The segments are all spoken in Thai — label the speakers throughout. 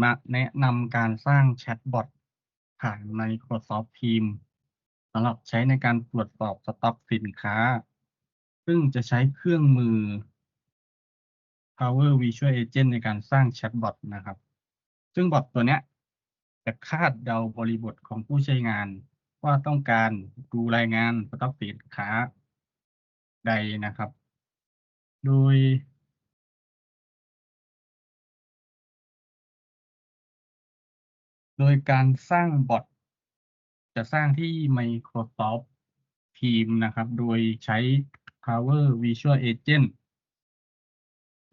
Speaker 1: มาแนะนำการสร้างแชตบอทผ่าน Microsoft Teams สำหรับใช้ในการตรวจสอบสต็อกสินค้า ซึ่งจะใช้เครื่องมือ Power Visual Agent ในการสร้างแชทบอทนะครับ ซึ่งบอทตัวเนี้ยจะคาดเดาบริบทของผู้ใช้งาน ว่าต้องการดูรายงานสต็อกสินค้าใดนะครับ โดย โดยการสร้างบอทจะสร้างที่ Microsoft Teams นะครับ โดยใช้ Power Visual Agent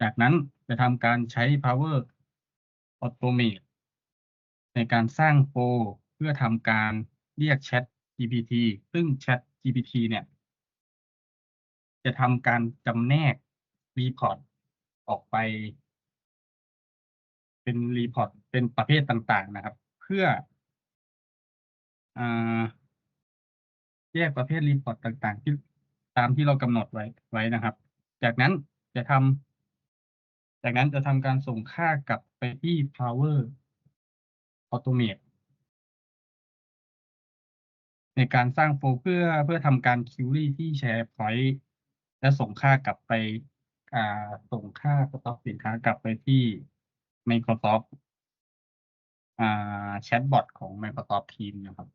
Speaker 1: จากนั้นจะทำการใช้ Power Automate ในการสร้างโฟลเพื่อทำการเรียก Chat GPT ซึ่ง Chat GPT เนี่ย จะทำการจำแนก Report ออกไป เป็น Report เป็นประเภทต่าง ๆ นะครับ พื่ออแยกประเภท Report ต่าง ๆ ที่ตามที่เรากำหนดไว้ไว้นะครับ จากนั้นจะทำจากนั้นจะทำการส่งค่ากลับไปที่ Power Automate ในการสร้างโฟลเพื่อเพื่อทำการ query ที่ SharePoint และส่งค่ากลับไปส่งค่าสต็อกสินค้ากลับไปที่ Microsoft แชทบอทของ Microsoft Teams นะครับ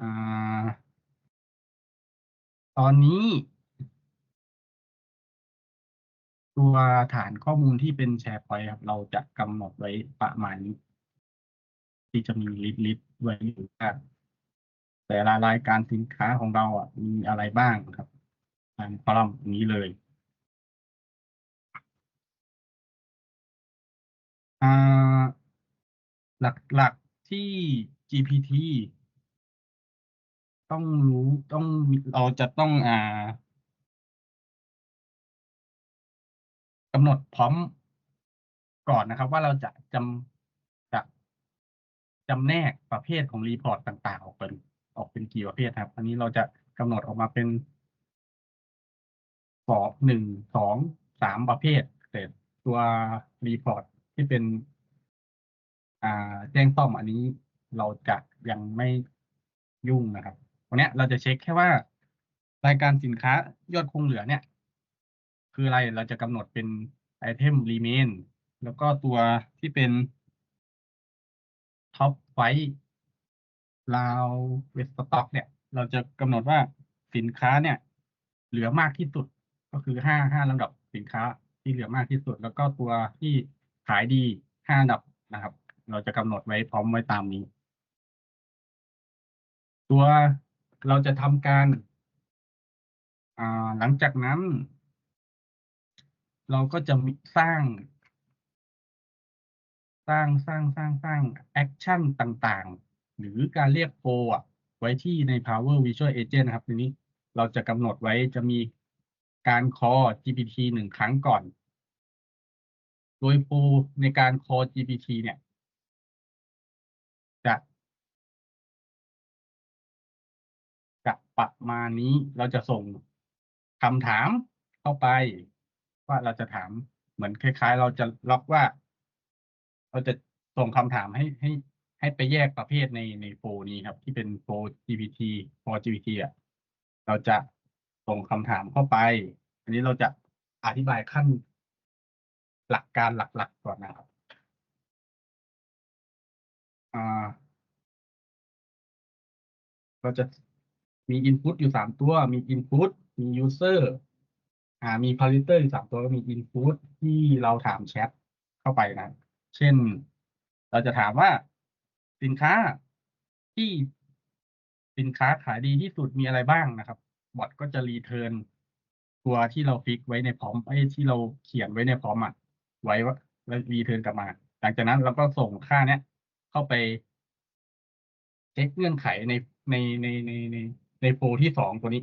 Speaker 1: อตอนนี้ ตัวฐานข้อมูลที่เป็น SharePoint ครับ เราจะกำหนดไว้ประมาณนี้ ที่จะมีลิสต์ลิสต์ไว้อยู่ว่าแต่ละรายการสินค้าของเราอะมีอะไรบ้างครับตามคอลัมน์นี้เลย อ่าหลักๆที่ GPT ต้องรู้ต้องเราจะต้องอ่ากำหนดพร้อมก่อนนะครับ ว่าเราจะจำจะจำแนกประเภทของรีพอร์ตต่างๆ ออกเป็นออกเป็นกี่ประเภทครับ อันนี้เราจะกำหนดออกมาเป็นสองหนึ่งสองสามประเภทเสร็จตัวรีพอร์ต ที่เป็นแจ้งต้อมอันนี้เราจะยังไม่ยุ่งนะครับวันนี้เราจะเช็คแค่ว่า รายการสินค้ายอดคงเหลือเนี่ย คืออะไรเราจะกำหนดเป็นไอเทม remain แล้วก็ตัวที่เป็น top ไฟลาวเวสต็อกเนี่ย เราจะกำหนดว่าสินค้าเนี่ย เหลือมากที่สุดก็คือห้าห้าลำดับสินค้าที่เหลือมากที่สุด แล้วก็ตัวที่ ขายดีห้าอันดับนะครับ เราจะกำหนดไว้พร้อมไว้ตามนี้ ตัวเราจะทำการอ่าหลังจากนั้น เราก็จะมีสร้าง สร้างสร้างสร้างสร้างแอคชั่นต่างๆ หรือการเรียกโฟอะไว้ที่ใน Power Visual Agent นะครับทีนี้เราจะกำหนดไว้จะมีการ call GPT หนึ่งครั้งก่อน โดยโฟในการ call GPT เนี่ย จะ จะประมาณนี้เราจะส่งคำถามเข้าไป ว่าเราจะถามเหมือนคล้าย ๆ เราจะล็อกว่า เราจะส่งคำถามให้ให้ให้ไปแยกประเภทในในโฟนี้ครับ ที่เป็นโฟ GPT โฟ GPT อะเราจะส่งคำถามเข้าไป อันนี้เราจะอธิบายขั้น หลักการหลักๆก่อนนะครับเราจะมี input อยู่สามตัว มี input มี user อ่ามี parameter อยู่สามตัวก็มี input ที่เราถามแชทเข้าไปนะ เช่น เราจะถามว่าสินค้าที่สินค้าขายดีที่สุดมีอะไรบ้างนะครับ บอทก็จะรีเทิร์นตัวที่เราฟิกไว้ในพร้อมไอ้ที่เราเขียนไว้ในพร้อมอะ ไว้ว่าแล้วรีเทิร์นกลับมา หลังจากนั้นเราก็ส่งค่าเนี้ย เข้าไปเช็คเงื่อนไขในในในในในในโฟที่สองตัวนี้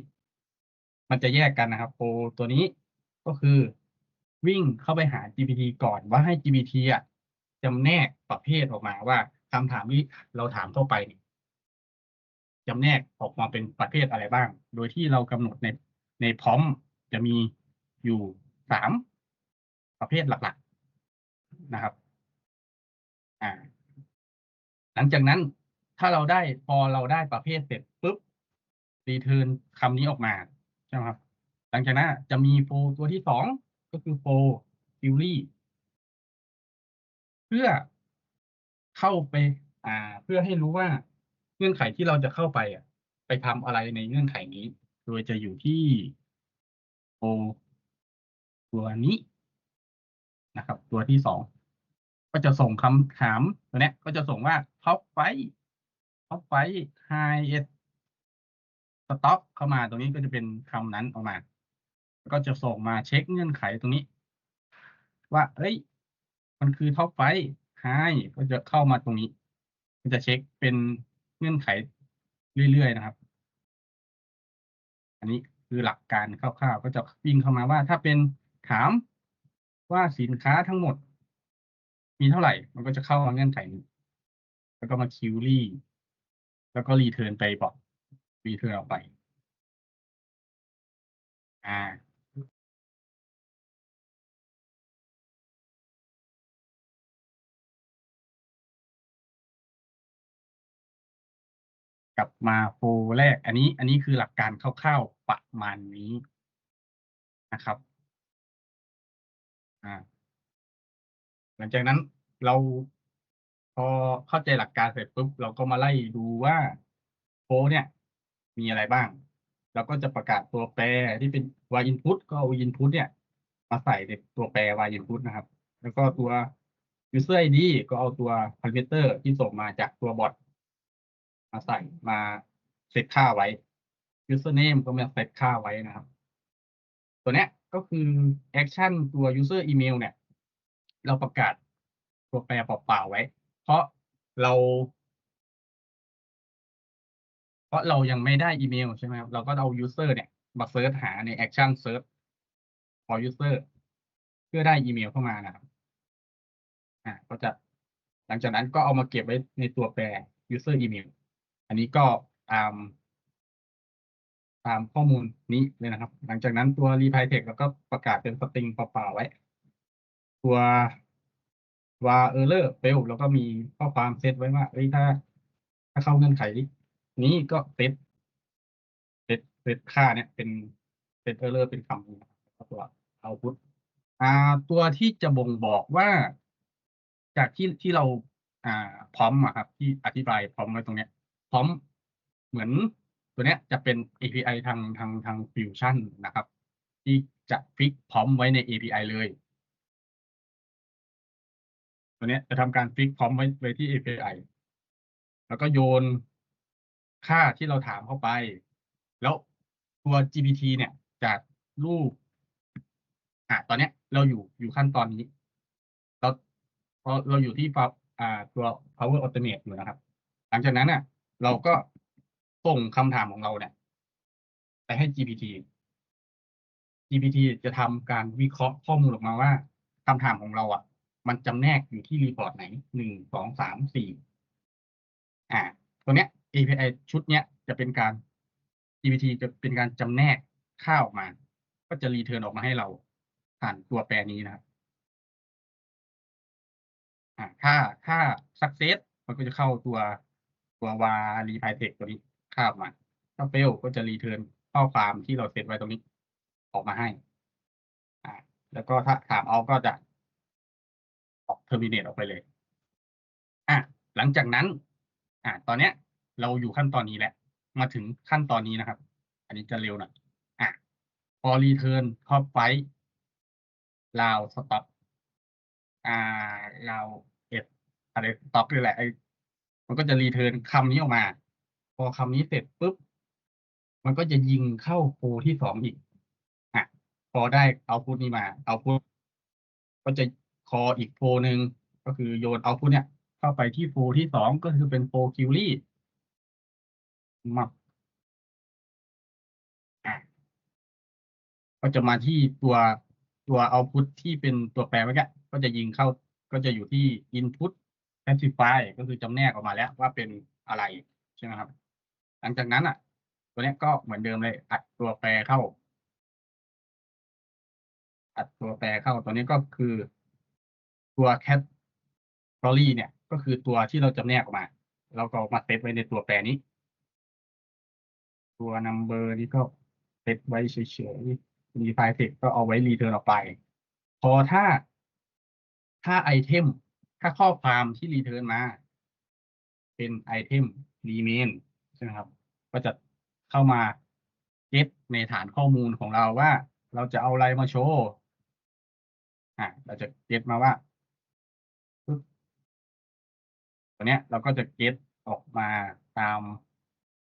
Speaker 1: มันจะแยกกันนะครับโฟตัวนี้ก็คือวิ่งเข้าไปหา GPT ก่อนว่าให้ GPT อะจำแนกประเภทออกมาว่าคำถามที่เราถามเข้าไปจำแนกออกมาเป็นประเภทอะไรบ้าง โดยที่เรากำหนดในในพร้อมจะมีอยู่สามประเภทหลัก นะครับอ่าหลังจากนั้นถ้าเราได้พอเราได้ประเภทเสร็จปุ๊บรีเทิร์นคำนี้ออกมาใช่ไหมครับ หลังจากนั้นจะมีโฟตัวที่สองก็คือโฟฟิวลี่เพื่อเข้าไป อ่า เพื่อให้รู้ว่าเงื่อนไขที่เราจะเข้าไปอะ ไปทำอะไรในเงื่อนไขนี้ โดยจะอยู่ที่โฟตัวนี้นะครับ ตัวที่สอง ก็จะส่งคำถามตัวเนี้ย ก็จะส่งว่าท็อปไฟท็อปไฟไฮเอสสต็อกเข้ามาตรงนี้ก็จะเป็นคำนั้นออกมา ก็จะส่งมาเช็คเงื่อนไขตรงนี้ ว่า เอ้ย มันคือท็อปไฟไฮก็จะเข้ามาตรงนี้ ก็จะเช็คเป็นเงื่อนไขเรื่อยๆนะครับ อันนี้คือหลักการคร่าวๆ ก็จะวิ่งเข้ามาว่าถ้าเป็นถามว่าสินค้าทั้งหมด มีเท่าไหร่ มันก็จะเข้ามาเงื่อนไขนี้แล้วก็มาคิวรี่แล้วก็รีเทิร์นไปบอกรีเทิร์นออกไปอ่ากลับมาโฟแรก อันนี้ อันนี้คือหลักการคร่าวๆประมาณนี้นะครับหลังจากนั้น เราพอเข้าใจหลักการเสร็จปุ๊บเราก็มาไล่ดูว่าโฟเนี่ย มีอะไรบ้างเราก็จะประกาศตัวแปรที่เป็น y input ก็เอา input เนี่ย มาใส่ในตัวแปร y input นะครับ แล้วก็ตัว user id ก็เอาตัว parameter ที่ส่งมาจากตัวบอทมาใส่มาเซตค่าไว้ username ก็มาเซตค่าไว้นะครับ ตัวเนี้ยก็คือ action ตัว user email เนี่ย เราประกาศ ตัวแปรเปล่าๆไว้ เพราะเรา เพราะเรายังไม่ได้อีเมลใช่ไหมครับ เราก็เอา user เนี่ย มาเซิร์ชหาใน action search for user เพื่อได้อีเมลเข้ามานะครับ อ่า ก็จะ หลังจากนั้นก็เอามาเก็บไว้ในตัวแปร user email อันนี้ก็ตามตามข้อมูลนี้เลยนะครับ หลังจากนั้นตัว reply text แล้วก็ประกาศเป็นสตริงเปล่าๆไว้ ตัว ว่า error fail แล้วก็มีข้อความเซตไว้ว่าเอ้ยถ้า ถ้าเข้าเงื่อนไข นี้ก็เซตเซตเซตค่าเนี่ยเป็นเซต error เป็นคำนี้นครับตัว output อ่าตัวที่จะบ่งบอกว่า จากที่ที่เราอ่าพร้อมอะครับ ที่อธิบายพร้อมไว้ตรงเนี้ยพร้อมเหมือนตัวเนี้ยจะเป็น API ทางทางทาง Fusion นะครับ ที่จะฟิกพร้อมไว้ใน API เลย ตัวนี้จะทำการฟิกพร้อมไว้ไว้ที่ API แล้วก็โยนค่าที่เราถามเข้าไป แล้วตัว GPT เนี่ยจากรูปอ่าตอนเนี้ยเราอยู่อยู่ขั้นตอนนี้ เราพอเราอยู่ที่ฟอ่าตัว Power Automate อยู่นะครับ หลังจากนั้นเนี่ยเราก็ส่งคำถามของเราเนี่ย ไปให้ GPT GPT จะทำการวิเคราะห์ข้อมูลออกมาว่าคำถามของเราอะ มันจำแนกอยู่ที่รีพอร์ตไหนหนึ่งสองสามสี่อ่าตัวเนี้ย API ชุดเนี้ยจะเป็นการ GPT จะเป็นการจำแนกค่าออกมา ก็จะรีเทิร์นออกมาให้เราผ่านตัวแปรนี้นะครับอ่าถ้าถ้า success มันก็จะเข้าตัวตัว var reply text ตัวนี้ค่าออกมาถ้า fail ก็จะรีเทิร์นข้อความที่เราเซตไว้ตรงนี้ออกมาให้อ่าแล้วก็ถ้าถามเอาก็จะ terminate ออกไปเลยอะหลังจากนั้นอ่าตอนเนี้ย เราอยู่ขั้นตอนนี้แหละ มาถึงขั้นตอนนี้นะครับ อันนี้จะเร็วหน่อยอะพอ return ท็อปไฟลาวสต็อกอ่าลาวเอ็ดอะไรสต็อกนี่แหละไอมันก็จะ return คำนี้ออกมา พอคำนี้เสร็จปุ๊บ มันก็จะยิงเข้าโฟที่สองอีกอะพอได้เอาพุทนี้มา เอาพุทก็จะ คออีกโฟหนึ่งก็คือโยนเอาพุทเนี่ย เข้าไปที่โฟที่สองก็คือเป็นโฟคิวรี่มาอะก็จะมาที่ตัวตัวเอาพุทที่เป็นตัวแปรเมื่อกี้ก็จะยิงเข้าก็จะอยู่ที่ input classify ก็คือจำแนกออกมาแล้วว่าเป็นอะไรใช่ไหมครับ หลังจากนั้นอะ ตัวนี้ก็เหมือนเดิมเลย อัดตัวแปรเข้า อัดตัวแปรเข้าตัวนี้ก็คือ ตัว category เนี่ย ก็คือตัวที่เราจำแนกออกมาเราก็มาเซตไว้ในตัวแปรนี้ ตัว number นี้ก็เซตไว้เฉยๆ define text ก็เอาไว้ return ออกไป พอถ้าถ้าไอเทมถ้าข้อความที่ return มา เป็นไอเทม remain ใช่ไหมครับ ก็จะเข้ามา get ในฐานข้อมูลของเราว่า เราจะเอาอะไรมาโชว์อ่าเราจะ get มาว่า ตัวเนี้ยเราก็จะ get ออกมาตาม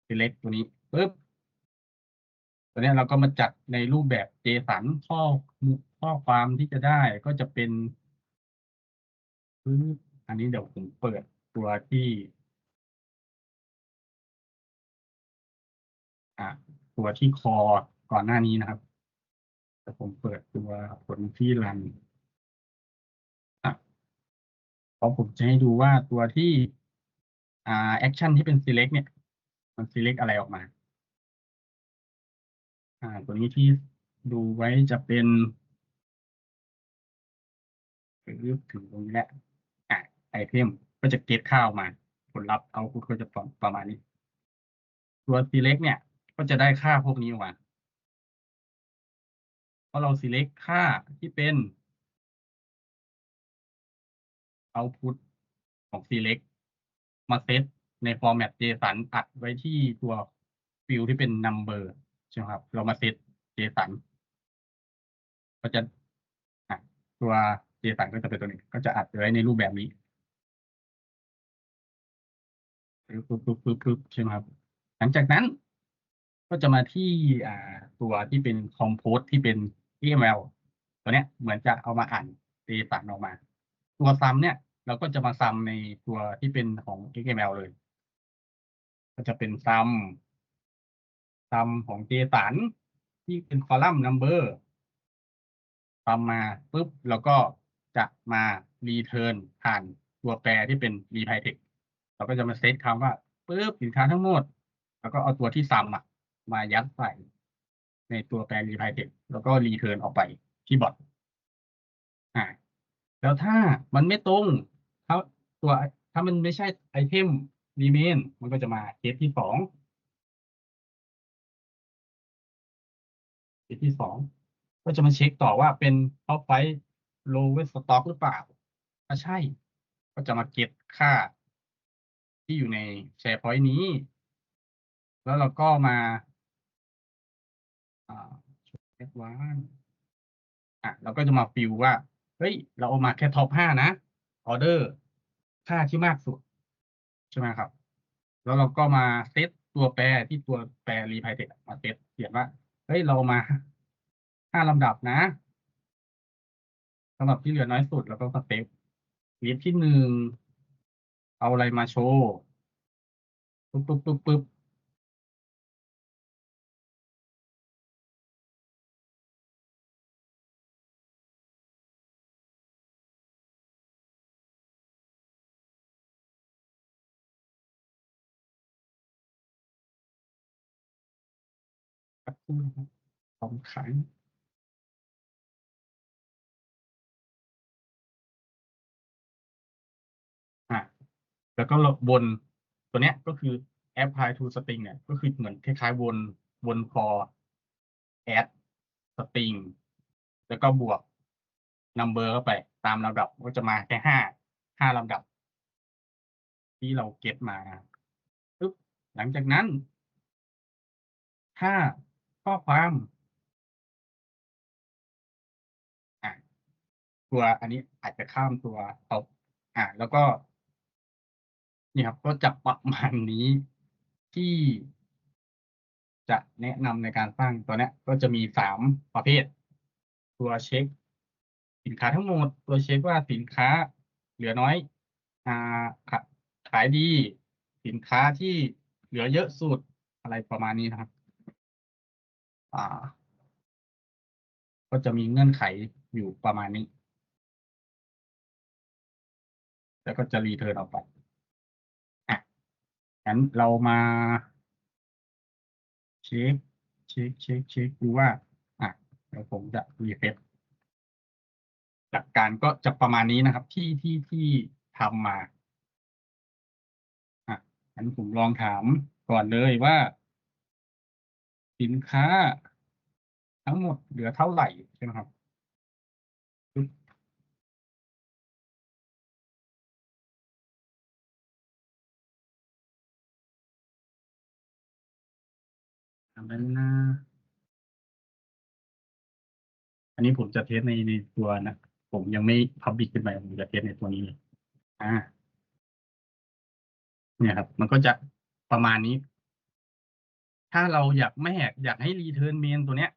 Speaker 1: select ตัวนี้ปึ๊บตัวเนี้ยเราก็มาจัดในรูปแบบ JSON ข้อข้อความที่จะได้ก็จะเป็นปึ๊บอันนี้เดี๋ยวผมเปิดตัวที่อ่าตัวที่ core ก่อนหน้านี้นะครับ แต่ผมเปิดตัวผลที่ run อะ เพราะผมจะให้ดูว่าตัวที่อ่าแอกชันที่เป็น select เนี่ย มัน select อะไรออกมา อ่า ตัวนี้ที่ดูไว้จะเป็นปึ๊บถึงตรงนี้แหล้วอ่าไอเทมก็จะ get ค่าออกมา ผลลัพธ์ output ก็จะประประมาณนี้ ตัว select เนี่ย ก็จะได้ค่าพวกนี้ออกมาเพราะเรา select ค่าที่เป็น output ของ select มาเซตใน format JSON อัดไว้ที่ตัวฟิลที่เป็น number ใช่ไหมครับ เรามาเซต JSON ก็จะตัว JSON ก็จะเป็นตัวนี้ ก็จะอัดไว้ในรูปแบบนี้ปึ๊บปึ๊บปึ๊บปึ๊บปึ๊บใช่ไหมครับ หลังจากนั้นก็จะมาที่อ่าตัวที่เป็น compose ที่เป็น XML ตัวเนี้ยเหมือนจะเอามาอ่าน JSON ออกมา ตัว sum เนี่ย เราก็จะมา sum ในตัวที่เป็นของ XML เลย ก็จะเป็น sum sum ของ JSON ที่เป็นคอลัมน์ number sum มาปุ๊บแล้วก็จะมา return ผ่านตัวแปรที่เป็น r e p y text เราก็จะมาเซตคำว่าปึ๊บสินค้าทั้งหมด แล้วก็เอาตัวที่ sum อะมายัดใส่ในตัวแปร r e p y text แล้วก็ return ออกไปที่บอตอ่า แล้วถ้ามันไม่ตรงถ้าตัวถ้ามันไม่ใช่ไอเทม remain มันก็จะมาเคสที่2เคสที่2ก็จะมาเช็กต่อว่าเป็น top 5 lowest stock หรือเปล่า ถ้าใช่ ก็จะมาเก็บค่า ที่อยู่ใน SharePoint นี้ แล้วเราก็มาอ่า advance อะเราก็จะมาฟิลว่า เฮ้ย เราเอามาแค่ top 5นะออเดอร์ค่าที่มากสุด ใช่ไหมครับ แล้วเราก็มาเซตตัวแปรที่ตัวแปร reply text มาเซตเขียนว่า เฮ้ย เรามา5ลำดับนะลำดับที่เหลือน้อยสุดแล้วก็สเต็ปลิสที่1เอาอะไรมาโชว์ปึ๊บปึ๊บปึ๊บปึ๊บ แป๊บนึงนะครับ2ครั้งอ่าแล้วก็วนตัวเนี้ยก็คือ apply to string เนี่ย ก็คือเหมือนคล้ายๆวนวน for add string แล้วก็บวก number เข้าไปตามลำดับก็จะมาแค่5 5ลำดับ ที่เราเก็ตมาปึ๊บหลังจากนั้น ถ้า ข้อความตัวอันนี้อาจจะข้ามตัว top อ่า แล้วก็นี่ครับก็จะประมาณนี้ที่จะแนะนำในการสร้างตัวนี้ก็จะมี3ประเภท ตัวเช็กสินค้าทั้งหมด ตัวเช็กว่าสินค้าเหลือน้อยอ่าขายดี สินค้าที่เหลือเยอะสุดอะไรประมาณนี้นะครับ ก็จะมีเงื่อนไขอยู่ประมาณนี้ แล้วก็จะ return ออกไปอะงั้นเรามาเช็กเช็กเช็กเช็กดูว่าอ่าเดี๋ยวผมจะ refresh หลักการก็จะประมาณนี้นะครับ ที่ที่ที่ทำมาอะงั้นผมลองถามก่อนเลยว่า สินค้า ทั้งหมดเหลือเท่าไหร่ใช่ไหมครับทำนั้นนะอันนี้ผมจะเทสในในตัวนะ ผมยังไม่พับบิ c ขึ้นไป ผมจะเทสในตัวนี้เลยอ่า เนี่ยครับ มันก็จะประมาณนี้ ถ้าเราอยากไม่อยากอยากให้รีเทิร์นเมนตัวเนี้ย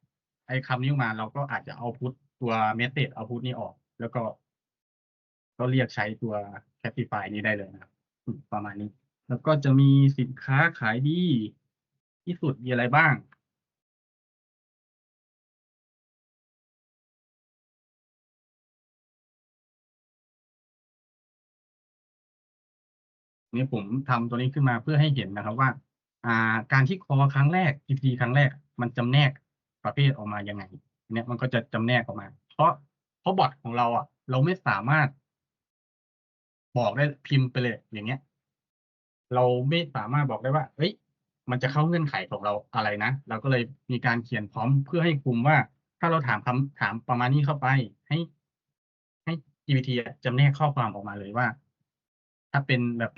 Speaker 1: ไอ้คำนี้ออกมาเราก็อาจจะเอาพุทตัวเมสเซจเอาพุทนี้ออก แล้วก็ ก็เรียกใช้ตัว Capify นี้ได้เลยนะครับประมาณนี้ แล้วก็จะมีสินค้าขายดีที่สุดมีอะไรบ้างนี่ผมทำตัวนี้ขึ้นมาเพื่อให้เห็นนะครับว่า อ่าการที่คอครั้งแรก GPT ครั้งแรก มันจำแนกประเภทออกมายังไงเนี่ยมันก็จะจำแนกออกมา เพราะเพราะบอทของเราอะ เราไม่สามารถ บอกได้พิมพ์ไปเลย อย่างเงี้ย เราไม่สามารถบอกได้ว่าเฮ้ย มันจะเข้าเงื่อนไขของเราอะไรนะเราก็เลยมีการเขียนพร้อมเพื่อให้คุมว่า ถ้าเราถามคำถามประมาณนี้เข้าไป ให้ ให้ GPT อะจำแนกข้อความออกมาเลยว่า ถ้าเป็นแบบ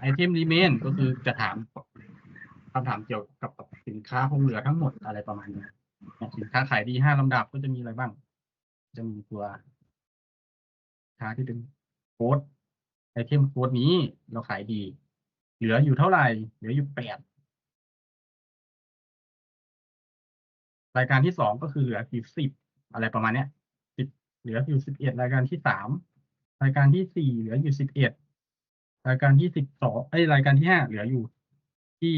Speaker 1: ไอเทมรีเมนก็คือจะถามคำถามเกี่ยวกับสินค้าคงเหลือทั้งหมดอะไรประมาณนี้ยสินค้าขายดีห้าลำดับก็จะมีอะไรบ้าง จะมีตัวค้าที่เป็นโค้ดไอเทมโค้ดนี้เราขายดี เหลืออยู่เท่าไหร่ เหลืออยู่แปดรายการที่สองก็คือเหลืออยู่สิบอะไรประมาณเนี้ยสิบเหลืออยู่สิบเอ็ดรายการที่สามรายการที่สี่เหลืออยู่สิบเอ็ด รายการที่สิบสองไอ้ยรายการที่ห้าเหลืออยู่ที่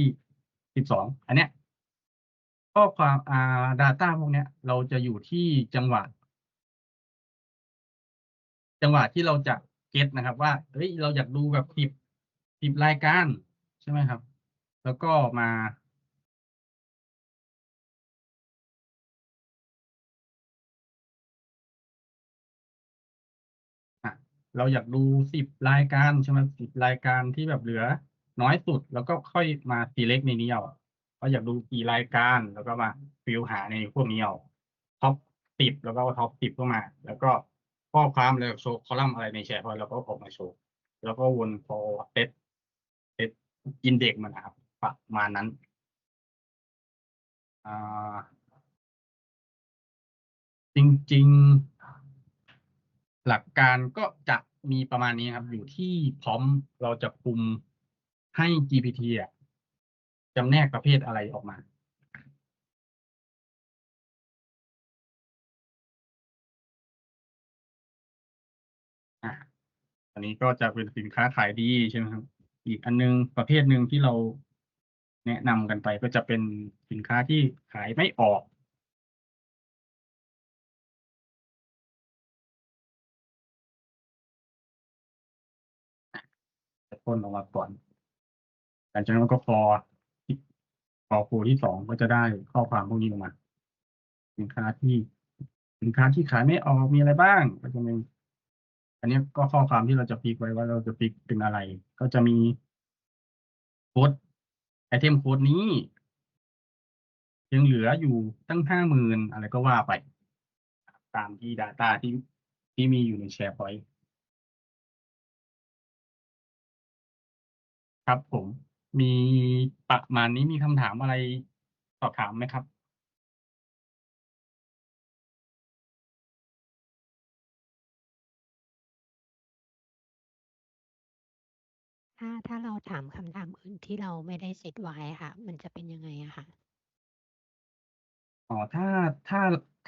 Speaker 1: สิบสองอันเนี้ยข้อความอ่า data พวกเนี้ย เราจะอยู่ที่จังหวะจังหวะที่เราจะเก็ตนะครับ ว่าเฮ้ยเราอยากดูแบบสิบสิบรายการใช่ไหมครับ แล้วก็มา เราอยากดูสิบรายการใช่ไหมสิบรายการที่แบบเหลือ น้อยสุดแล้วก็ค่อยมา select ในนี้เอาว่าอยากดูกี่รายการแล้วก็มาฟิลหาในพวกนี้เอาท็อปสิบแล้วก็ท็อปสิบเข้ามา แล้วก็ข้อความแล้วโชว์คอลัมน์อะไรในแชร์พอยแล้วก็ออกมาโชว์ แล้วก็วนพอเซตเซตอินเด็กมันนะครับประมาณนั้นอ่าจริง ๆ หลักการก็จะมีประมาณนี้ครับ อยู่ที่พร้อมเราจะคุมให้ GPT อะจำแนกประเภทอะไรออกมา อันนี้ก็จะเป็นสินค้าขายดีใช่ไหมครับ อีกอันนึงประเภทหนึ่งที่เราแนะนำกันไปก็จะเป็นสินค้าที่ขายไม่ออก จะพ่นออกมาก่อนหลังจากนั้นก็พอพอโฟที่สองก็จะได้ข้อความพวกนี้ออกมาสินค้าที่สินค้าที่ขายไม่ออกมีอะไรบ้าง ก็จะมีอันนี้ก็ข้อความที่เราจะพิกไว้ว่าเราจะพิกเป็นอะไร ก็จะมีโค้ดไอเทมโค้ดนี้ ยังเหลืออยู่ตั้งห้าหมื่นอะไรก็ว่าไป ตามที่ Data ที่ที่มีอยู่ใน SharePoint ครับผม มีประมาณนี้มีคำถามอะไรสอบถามไหมครับ
Speaker 2: ถ้าถ้าเราถามคำถามอื่นที่เราไม่ได้เซตไว้อะค่ะ มันจะเป็นยังไงอะคะ?
Speaker 1: อ๋อ ถ้าถ้า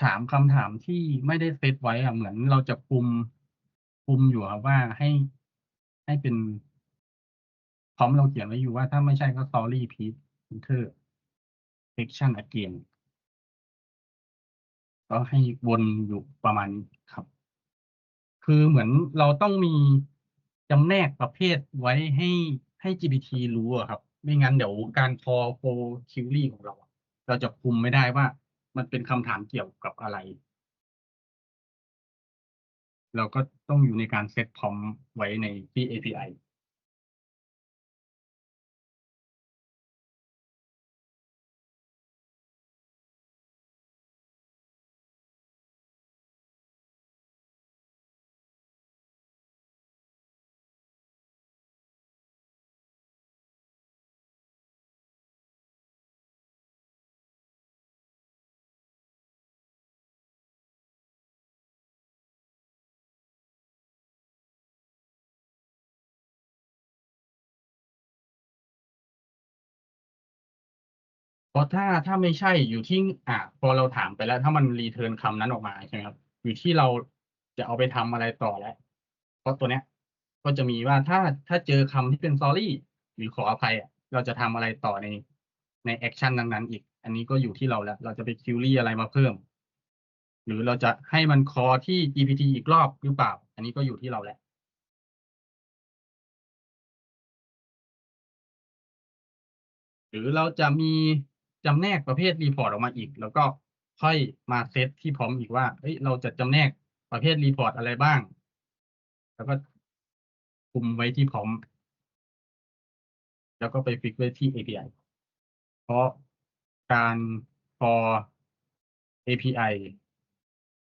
Speaker 1: ถามคำถามที่ไม่ได้เซตไว้อะเหมือนเราจะคุมคุมอยู่อะว่าให้ให้เป็น พร้อมเราเขียนไว้อยู่ว่าถ้าไม่ใช่ก็ sorry please enter section again ก็ให้วนอยู่ประมาณนี้ครับ คือเหมือนเราต้องมีจำแนกประเภทไว้ให้ให้ GPT รู้อะครับ ไม่งั้นเดี๋ยวการ call for query ของเรา เราจะคุมไม่ได้ว่ามันเป็นคำถามเกี่ยวกับอะไร เราก็ต้องอยู่ในการเซตพร้อมไว้ในที่ API เพราะถ้าถ้าไม่ใช่อยู่ที่อ่าพอเราถามไปแล้ว ถ้ามันรีเทิร์นคำนั้นออกมาใช่ไหมครับ อยู่ที่เราจะเอาไปทำอะไรต่อแล้ว เพราะตัวเนี้ย ก็จะมีว่าถ้าถ้าเจอคำที่เป็น sorry หรือขออภัยอะเราจะทำอะไรต่อในในแอคชั่นนั้นๆอีก อันนี้ก็อยู่ที่เราแล้ว เราจะไปคิวรี่อะไรมาเพิ่ม หรือเราจะให้มันคอที่ GPT อีกรอบหรือเปล่า อันนี้ก็อยู่ที่เราแล้วหรือเราจะมี จำแนกประเภทรีพอร์ตออกมาอีก แล้วก็ค่อยมาเซตที่พร้อมอีกว่าเอ้ยเราจะจำแนกประเภทรีพอร์ตอะไรบ้าง แล้วก็คุมไว้ที่พร้อม แล้วก็ไปฟิกไว้ที่ API เพราะการ for API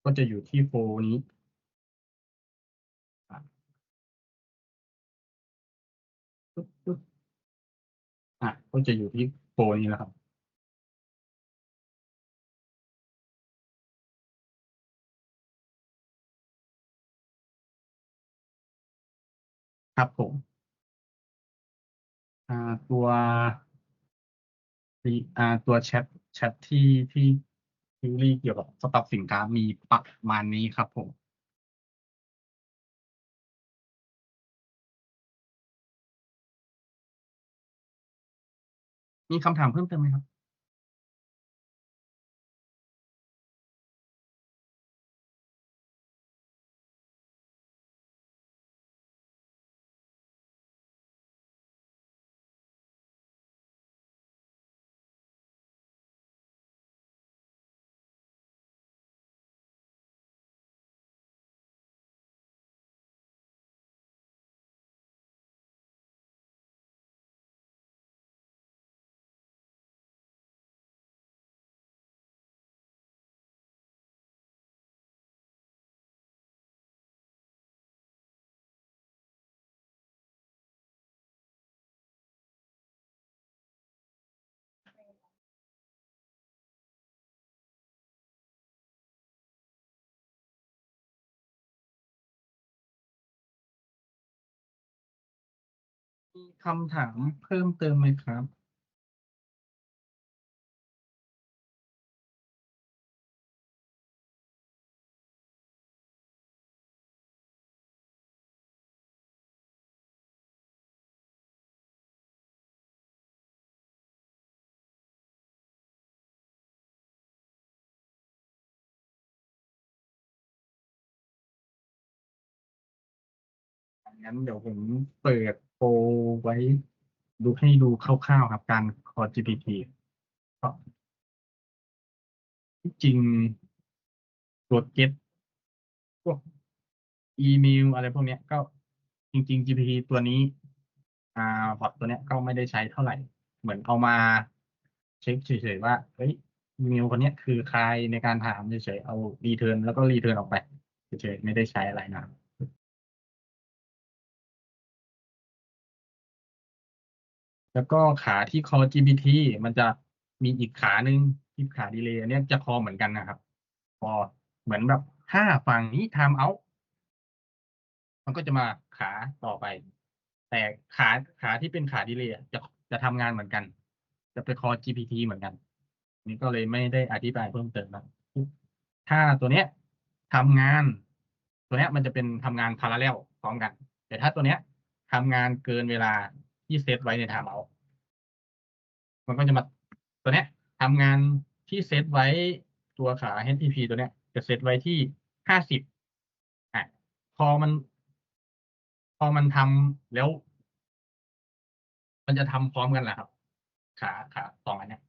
Speaker 1: ก็จะอยู่ที่โฟล์นี้อะปึ๊บปึ๊บอะก็จะอยู่ที่โฟล์นี้แล้วครับ ครับผม อ่า ตัว รี อ่า ตัวแชทแชทที่ ที่ทิวรี่เกี่ยวกับสต็อกสินค้ามีประมาณนี้ครับผม มีคำถามเพิ่มเติมไหมครับ มีคำถามเพิ่มเติมไหมครับ งั้นเดี๋ยวผมเปิดโปรไว้ ดูให้ดูคร่าวๆครับการ Core GPT ก็ที่จริงตัว get พวกอีเมลอะไรพวกเนี้ย ก็จริง ๆ GPT ตัวนี้ อ่าพอตตัวเนี้ยก็ไม่ได้ใช้เท่าไหร่ เหมือนเอามาเช็คเฉยๆว่าเฮ้ยอีเมลคนเนี้ยคือใครในการถามเฉยๆเอารีเทิร์นแล้วก็รีเทิร์นออกไปเฉยๆไม่ได้ใช้อะไรนะ แล้วก็ขาที่ Core GPT มันจะมีอีกขาหนึ่งที่ขาดีเลย์อันเนี้ยจะคอเหมือนกันนะครับ พอเหมือนแบบถ้าฝั่งนี้ time out มันก็จะมาขาต่อไป แต่ขาขาที่เป็นขาดีเลย์จะจะทำงานเหมือนกัน จะไป Core GPT เหมือนกัน นี่ก็เลยไม่ได้อธิบายเพิ่มเติมนะถ้าตัวเนี้ยทำงาน ตัวเนี้ยมันจะเป็นทำงาน parallel พร้อมกัน แต่ถ้าตัวเนี้ยทำงานเกินเวลา ที่เซตไว้ในไทม์เอามันก็จะมาตัวเนี้ยทำงานที่เซตไว้ตัวขา HTTP ตัวเนี้ยจะเซตไว้ที่ห้าสิบอะพอมัน พอมันทำแล้ว มันจะทำพร้อมกันแหละครับ ขาขาสองอันเนี้ย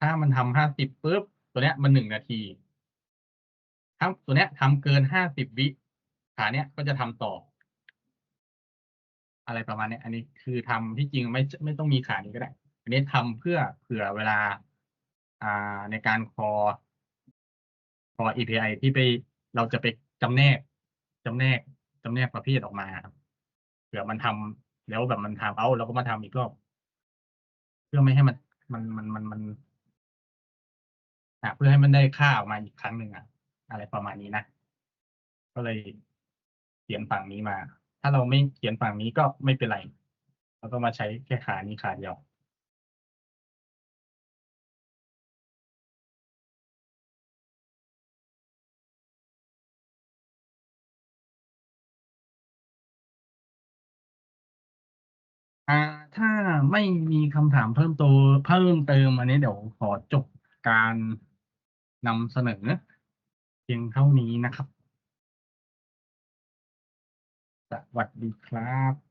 Speaker 1: ถ้ามันทำห้าสิบปุ๊บตัวเนี้ยมันหนึ่งนาทีถ้าตัวเนี้ยทำเกินห้าสิบวิขาเนี้ยก็จะทำต่อ อะไรประมาณนี้อันนี้คือทำที่จริงไม่ไม่ต้องมีขานี้ก็ได้ อันนี้ทำเพื่อเผื่อเวลาอ่าในการคอคอ API ที่ไปเราจะไปจำแนกจำแนกจำแนกประเภทออกมาครับเผื่อมันทำแล้วแบบมันทำเอาเราก็มาทำอีกรอบเพื่อไม่ให้มันมันมันมันมันอะเพื่อให้มันได้ค่าออกมาอีกครั้งหนึ่งอะ อะไรประมาณนี้นะ ก็เลยเขียนฝั่งนี้มาาเราไม่เขียนฝั่งนี้ก็ไม่เป็นไร เราก็มาใช้แค่ขานี้ขาเดียวอ่าถ้าไม่มีคำถามเพิ่มโตวเพิ่มเติมอันนี้เดี๋ยวขอจบการนำเสนอเพียงเท่านี้นะครับ สวัสดีครับ